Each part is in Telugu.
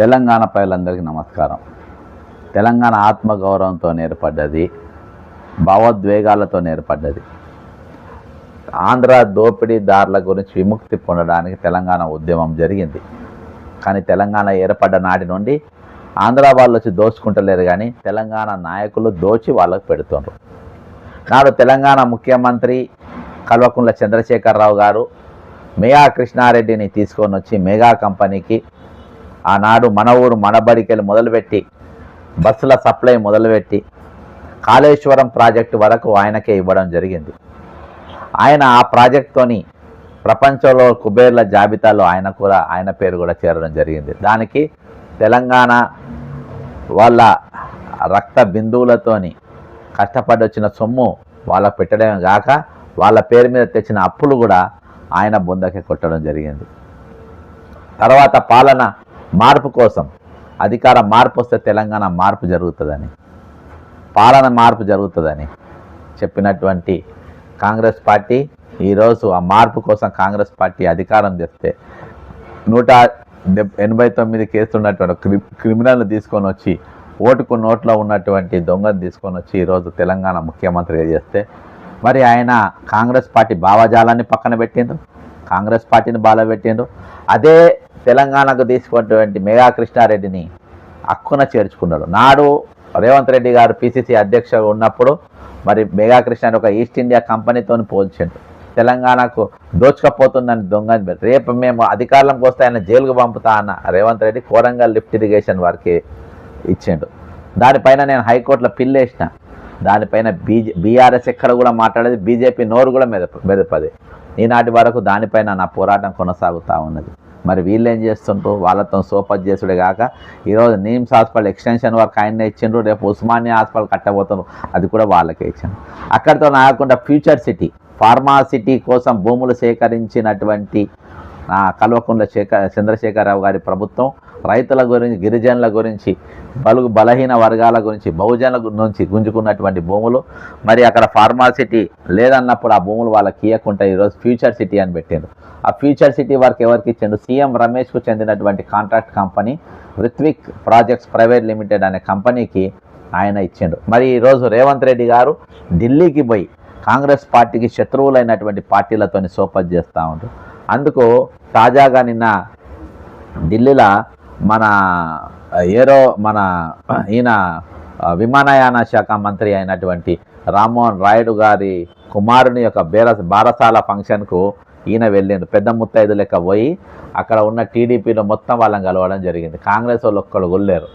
తెలంగాణ ప్రజలందరికీ నమస్కారం. తెలంగాణ ఆత్మగౌరవంతో ఏర్పడ్డది భావోద్వేగాలతో ఏర్పడ్డది ఆంధ్ర దోపిడీదారుల గురించి విముక్తి పొందడానికి తెలంగాణ ఉద్యమం జరిగింది. కానీ తెలంగాణ ఏర్పడ్డ నాటి నుండి ఆంధ్ర వాళ్ళు వచ్చి దోచుకుంటలేరు కానీ తెలంగాణ నాయకులు దోచి వాళ్ళకు పెడుతుండ్రు. నాడు తెలంగాణ ముఖ్యమంత్రి కల్వకుంట్ల చంద్రశేఖరరావు గారు మేఘా కృష్ణారెడ్డిని తీసుకొని వచ్చి మెగా కంపెనీకి ఆనాడు మన ఊరు మనబడికెళ్ళి మొదలుపెట్టి బస్సుల సప్లై మొదలుపెట్టి కాళేశ్వరం ప్రాజెక్టు వరకు ఆయనకే ఇవ్వడం జరిగింది. ఆయన ఆ ప్రాజెక్ట్తోని ప్రపంచంలో కుబేర్ల జాబితాలో ఆయన కూడా ఆయన పేరు కూడా చేరడం జరిగింది. దానికి తెలంగాణ వాళ్ళ రక్త బిందువులతోని కష్టపడి వచ్చిన సొమ్ము వాళ్ళకు పెట్టడమే కాక వాళ్ళ పేరు మీద తెచ్చిన అప్పులు కూడా ఆయన బొందకే కొట్టడం జరిగింది. తర్వాత పాలన మార్పు కోసం. అధికార మార్పు వస్తే తెలంగాణ మార్పు జరుగుతుందని. పాలన మార్పు జరుగుతుందని చెప్పినటువంటి కాంగ్రెస్ పార్టీ ఈరోజు ఆ మార్పు కోసం కాంగ్రెస్ పార్టీ అధికారం తెస్తే నూట డెబ్ ఎనభై తొమ్మిది కేసులు ఉన్నటువంటి క్రిమినల్ని తీసుకొని వచ్చి ఓటుకు నోట్లో ఉన్నటువంటి దొంగను తీసుకొని వచ్చి ఈరోజు తెలంగాణ ముఖ్యమంత్రిగా చేస్తే మరి ఆయన కాంగ్రెస్ పార్టీ భావజాలాన్ని పక్కన పెట్టిండు కాంగ్రెస్ పార్టీని బాల పెట్టిండు అదే తెలంగాణకు తీసుకున్నటువంటి మెగా కృష్ణారెడ్డిని అక్కున చేర్చుకున్నాడు. నాడు రేవంత్ రెడ్డి గారు పిసిసి అధ్యక్షుడు ఉన్నప్పుడు మరి మెగా కృష్ణ ఒక ఈస్ట్ ఇండియా కంపెనీతో పోల్చిండు. తెలంగాణకు దోచుకపోతుందని దొంగ రేపు మేము అధికారంలోకి వస్తే ఆయన జైలుకు పంపుతా అన్న రేవంత్ రెడ్డి కోరంగల్ లిఫ్ట్ ఇరిగేషన్ వారికి ఇచ్చిండు. దానిపైన నేను హైకోర్టులో పిల్లేసిన దానిపైన బీజే బీఆర్ఎస్ ఎక్కడ కూడా మాట్లాడేది బీజేపీ నోరు కూడా మెద మెదపది. ఈనాటి వరకు దానిపైన నా పోరాటం కొనసాగుతూ ఉన్నది. మరి వీళ్ళు ఏం చేస్తుంటారు వాళ్ళతో సోపత్ చేసుడే కాక ఈరోజు నీమ్స్ హాస్పిటల్ ఎక్స్టెన్షన్ వర్క్ ఆయన ఇచ్చిండ్రు. రేపు ఉస్మానియా హాస్పిటల్ కట్టబోతున్నారు. అది కూడా వాళ్ళకే ఇచ్చిండ్రు. అక్కడితో నాకుండా ఫ్యూచర్ సిటీ ఫార్మా సిటీ కోసం భూములు సేకరించినటువంటి ఆ, కల్వకుంట్ల శేఖర్ చంద్రశేఖరరావు గారి ప్రభుత్వం రైతుల గురించి గిరిజనుల గురించి బలుగు బలహీన వర్గాల గురించి బహుజనుల నుంచి గుంజుకున్నటువంటి భూములు. మరి అక్కడ ఫార్మాసిటీ లేదన్నప్పుడు ఆ భూములు వాళ్ళకి ఇవ్వకుండా ఈరోజు ఫ్యూచర్ సిటీ అని పెట్టారు ఆ ఫ్యూచర్ సిటీ వారికి ఎవరికి ఇచ్చిండు? సీఎం రమేష్కు చెందినటువంటి contract company Rithwik projects private limited అనే కంపెనీకి ఆయన ఇచ్చిండు. మరి ఈరోజు రేవంత్ రెడ్డి గారు ఢిల్లీకి పోయి కాంగ్రెస్ పార్టీకి శత్రువులైనటువంటి పార్టీలతోని సోపత్ చేస్తూ ఉంటారు అందుకు తాజాగా నిన్న ఢిల్లీలో మన ఏరో మన ఈయన విమానయాన శాఖ మంత్రి అయినటువంటి రామ్మోహన్ రాయుడు గారి కుమారుని యొక్క బేర బారసాల ఫంక్షన్కు ఈయన వెళ్ళిండు. పెద్ద ముత్తైదు లెక్క పోయి అక్కడ ఉన్న టీడీపీలో మొత్తం వాళ్ళని కలవడం జరిగింది. కాంగ్రెస్ వాళ్ళు ఒక్కడు గుళ్ళారు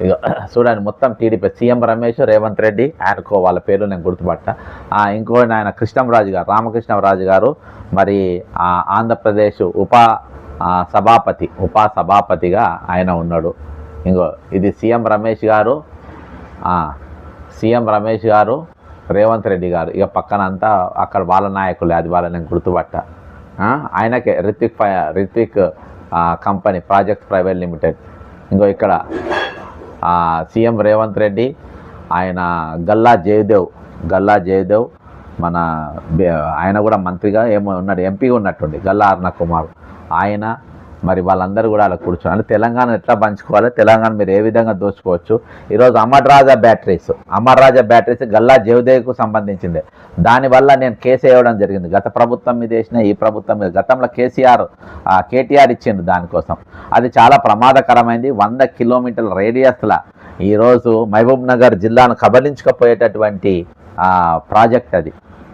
ఇక చూడండి మొత్తం టీడీపీ సీఎం రమేష్ రేవంత్ రెడ్డి ఆయనకో వాళ్ళ పేరు నేను గుర్తుపట్ట. ఆ, ఇంకో ఆయన కృష్ణంరాజు గారు రామకృష్ణరాజు గారు మరి ఆ, ఆంధ్రప్రదేశ్ ఉప సభాపతి ఉప సభాపతిగా ఆయన ఉన్నాడు. ఇంకో ఇది సీఎం రమేష్ గారు సీఎం రమేష్ గారు రేవంత్ రెడ్డి గారు. ఇక పక్కన అంతా అక్కడ వాళ్ళ నాయకులే అది వాళ్ళని నేను గుర్తుపట్ట. ఆయనకే రిత్విక్ ఫై Rithwik company project private limited. ఇంకో ఇక్కడ సీఎం రేవంత్ రెడ్డి ఆయన గల్లా జయదేవ్ గల్లా జయదేవ్ మన ఆయన కూడా మంత్రిగా ఏమో ఉన్నాడు ఎంపీగా ఉన్నట్టుండి గల్లా అరుణ కుమార్ ఆయన మరి వాళ్ళందరూ కూడా అలా కూర్చున్నారు. తెలంగాణ ఎట్లా పంచుకోవాలి? తెలంగాణ మీరు ఏ విధంగా దోచుకోవచ్చు? ఈరోజు అమర్ రాజా బ్యాటరీస్ అమర్ రాజా బ్యాటరీస్ గల్లా జయదేవ్కు సంబంధించింది. దానివల్ల నేను కేసు వేయడం జరిగింది. గత ప్రభుత్వం మీద వేసిన ఈ ప్రభుత్వం మీద గతంలో కేసీఆర్ కేటీఆర్ ఇచ్చిండు దానికోసం. అది చాలా ప్రమాదకరమైంది. వంద కిలోమీటర్ల రేడియస్ల ఈరోజు మహబూబ్ నగర్ జిల్లాను కబలించకపోయేటటువంటి ప్రాజెక్ట్ అది.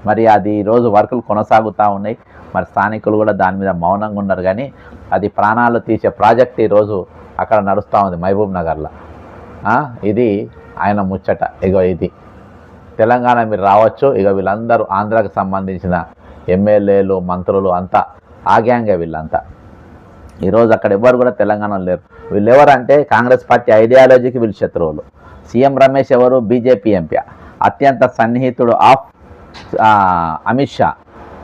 మరి అది ఈరోజు వర్కులు కొనసాగుతూ ఉన్నాయి. మరి స్థానికులు కూడా దాని మీద మౌనంగా ఉన్నారు. కానీ అది ప్రాణాలు తీసే ప్రాజెక్ట్ ఈరోజు అక్కడ నడుస్తూ ఉంది మహబూబ్ నగర్లో. ఇది ఆయన ముచ్చట. ఇగో ఇది. తెలంగాణ మీరు రావచ్చు. ఇక వీళ్ళందరూ ఆంధ్రాకు సంబంధించిన ఎమ్మెల్యేలు మంత్రులు అంతా ఆగ్యాంగే వీళ్ళంతా. ఈరోజు అక్కడ ఎవ్వరు కూడా తెలంగాణలో లేరు. వీళ్ళు ఎవరంటే కాంగ్రెస్ పార్టీ ఐడియాలజీకి వీళ్ళు శత్రువులు. సీఎం రమేష్ ఎవరు? BJP MP. అత్యంత సన్నిహితుడు ఆఫ్ అమిత్ షా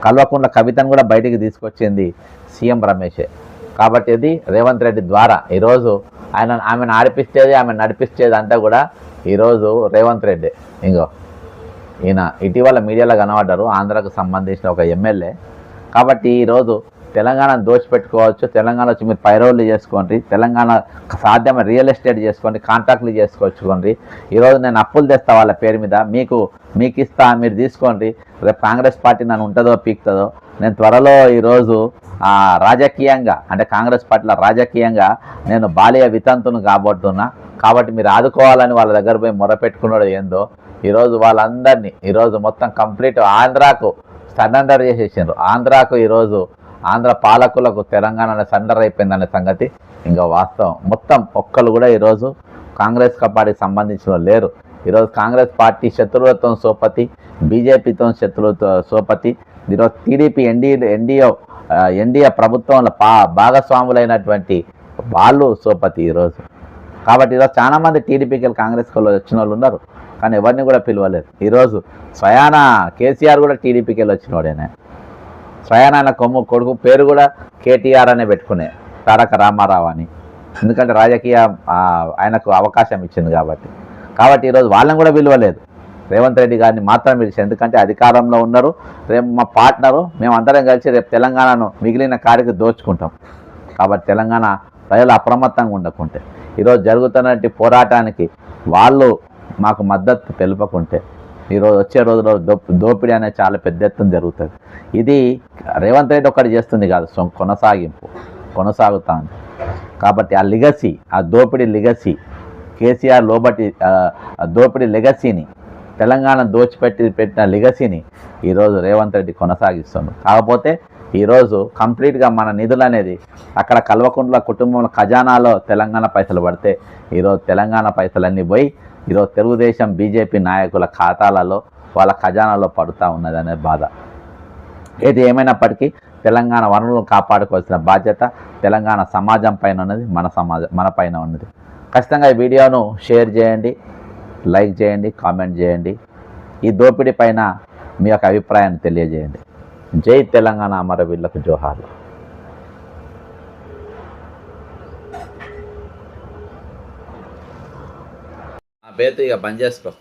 కల్వకుంట్ల కవితను కూడా బయటికి తీసుకొచ్చింది సీఎం రమేషే కాబట్టి ఇది రేవంత్ రెడ్డి ద్వారా ఈరోజు ఆయన ఆమెను ఆడిపిస్తేది ఆమె నడిపిస్తేది అంతా కూడా ఈరోజు రేవంత్ రెడ్డి. ఇంకో ఈయన ఇటీవల మీడియాలో కనబడ్డారు ఆంధ్రాకు సంబంధించిన ఒక ఎమ్మెల్యే. కాబట్టి ఈరోజు తెలంగాణను దోచిపెట్టుకోవచ్చు. తెలంగాణ వచ్చి మీరు పైరోళ్ళు చేసుకోండి. తెలంగాణ సాధ్యమైన రియల్ ఎస్టేట్ చేసుకోండి. కాంట్రాక్ట్లు చేసుకోవచ్చుకోండి. ఈరోజు నేను అప్పులు తెస్తా వాళ్ళ పేరు మీద. మీకు మీకు ఇస్తా మీరు తీసుకోండి. రేపు కాంగ్రెస్ పార్టీ నన్ను ఉంటుందో పీక్తుందో నేను త్వరలో ఈరోజు రాజకీయంగా అంటే కాంగ్రెస్ పార్టీలో రాజకీయంగా నేను బాల్య వితంతును కాబోతున్నా. కాబట్టి మీరు ఆదుకోవాలని వాళ్ళ దగ్గర పోయి మొరపెట్టుకున్నాడు ఏందో ఈరోజు వాళ్ళందరినీ ఈరోజు మొత్తం కంప్లీట్ ఆంధ్రాకు సరెండర్ చేసేసిండ్రు. ఆంధ్రాకు ఈరోజు ఆంధ్ర పాలకులకు తెలంగాణ సండర్ అయిపోయిందనే సంగతి ఇంకా వాస్తవం. మొత్తం ఒక్కరు కూడా ఈరోజు కాంగ్రెస్ పార్టీకి సంబంధించిన లేరు. ఈరోజు కాంగ్రెస్ పార్టీ శత్రువులతో సోపతి బీజేపీతో శత్రువులతో సోపతి ఈరోజు టీడీపీ ఎన్డీ ఎన్డీఏ ఎన్డీఏ ప్రభుత్వంలో పా భాగస్వాములైనటువంటి వాళ్ళు సోపతి ఈరోజు. కాబట్టి ఈరోజు చాలా మంది టీడీపీకి కాంగ్రెస్ వచ్చిన వాళ్ళు ఉన్నారు. కానీ ఎవరిని కూడా పిలవలేదు. ఈరోజు స్వయాన కేసీఆర్ కూడా టీడీపీకి వెళ్ళి వచ్చినవాడేనే శ్రయానాయన కొమ్ము కొడుకు పేరు కూడా కేటీఆర్ అనే పెట్టుకునే తారక రామారావు అని. ఎందుకంటే రాజకీయ ఆయనకు అవకాశం ఇచ్చింది కాబట్టి. కాబట్టి ఈరోజు వాళ్ళని కూడా విలువలేదు రేవంత్ రెడ్డి గారిని మాత్రం పిలిచి ఎందుకంటే అధికారంలో ఉన్నారు. రేపు మా పార్ట్నరు మేము అందరం కలిసి రేపు తెలంగాణను మిగిలిన కాడికి దోచుకుంటాం. కాబట్టి తెలంగాణ ప్రజలు అప్రమత్తంగా ఉండకుంటే ఈరోజు జరుగుతున్నటువంటి పోరాటానికి వాళ్ళు మాకు మద్దతు తెలుపకుంటే ఈరోజు వచ్చే రోజుల్లో దోపిడీ అనేది చాలా పెద్ద ఎత్తున జరుగుతుంది. ఇది రేవంత్ రెడ్డి ఒకటి చేస్తుంది కాదు సో కొనసాగింపు కొనసాగుతాను. కాబట్టి ఆ లిగసీ ఆ దోపిడీ లిగసీ కేసీఆర్ లోబట్టి దోపిడీ లెగసీని తెలంగాణ దోచిపెట్టి పెట్టిన లెగసీని ఈరోజు రేవంత్ రెడ్డి కొనసాగిస్తుంది కాకపోతే ఈరోజు కంప్లీట్గా మన నిధులు అనేది అక్కడ కల్వకుంట్ల కుటుంబంలో ఖజానాలో తెలంగాణ పైసలు పడితే ఈరోజు తెలంగాణ పైసలన్నీ పోయి ఈరోజు తెలుగుదేశం బీజేపీ నాయకుల ఖాతాలలో వాళ్ళ ఖజానాలో పడుతూ ఉన్నదనే బాధ. ఏది ఏమైనప్పటికీ తెలంగాణ వనరులను కాపాడుకోవాల్సిన బాధ్యత తెలంగాణ సమాజం పైన ఉన్నది మన సమాజం మన పైన ఉన్నది. ఖచ్చితంగా ఈ వీడియోను షేర్ చేయండి లైక్ చేయండి కామెంట్ చేయండి. ఈ దోపిడీ పైన మీ యొక్క అభిప్రాయాన్ని తెలియజేయండి. జై తెలంగాణ అమరవీరులకు జోహార్లు. పేరు ఇక బంద్ చేసుకో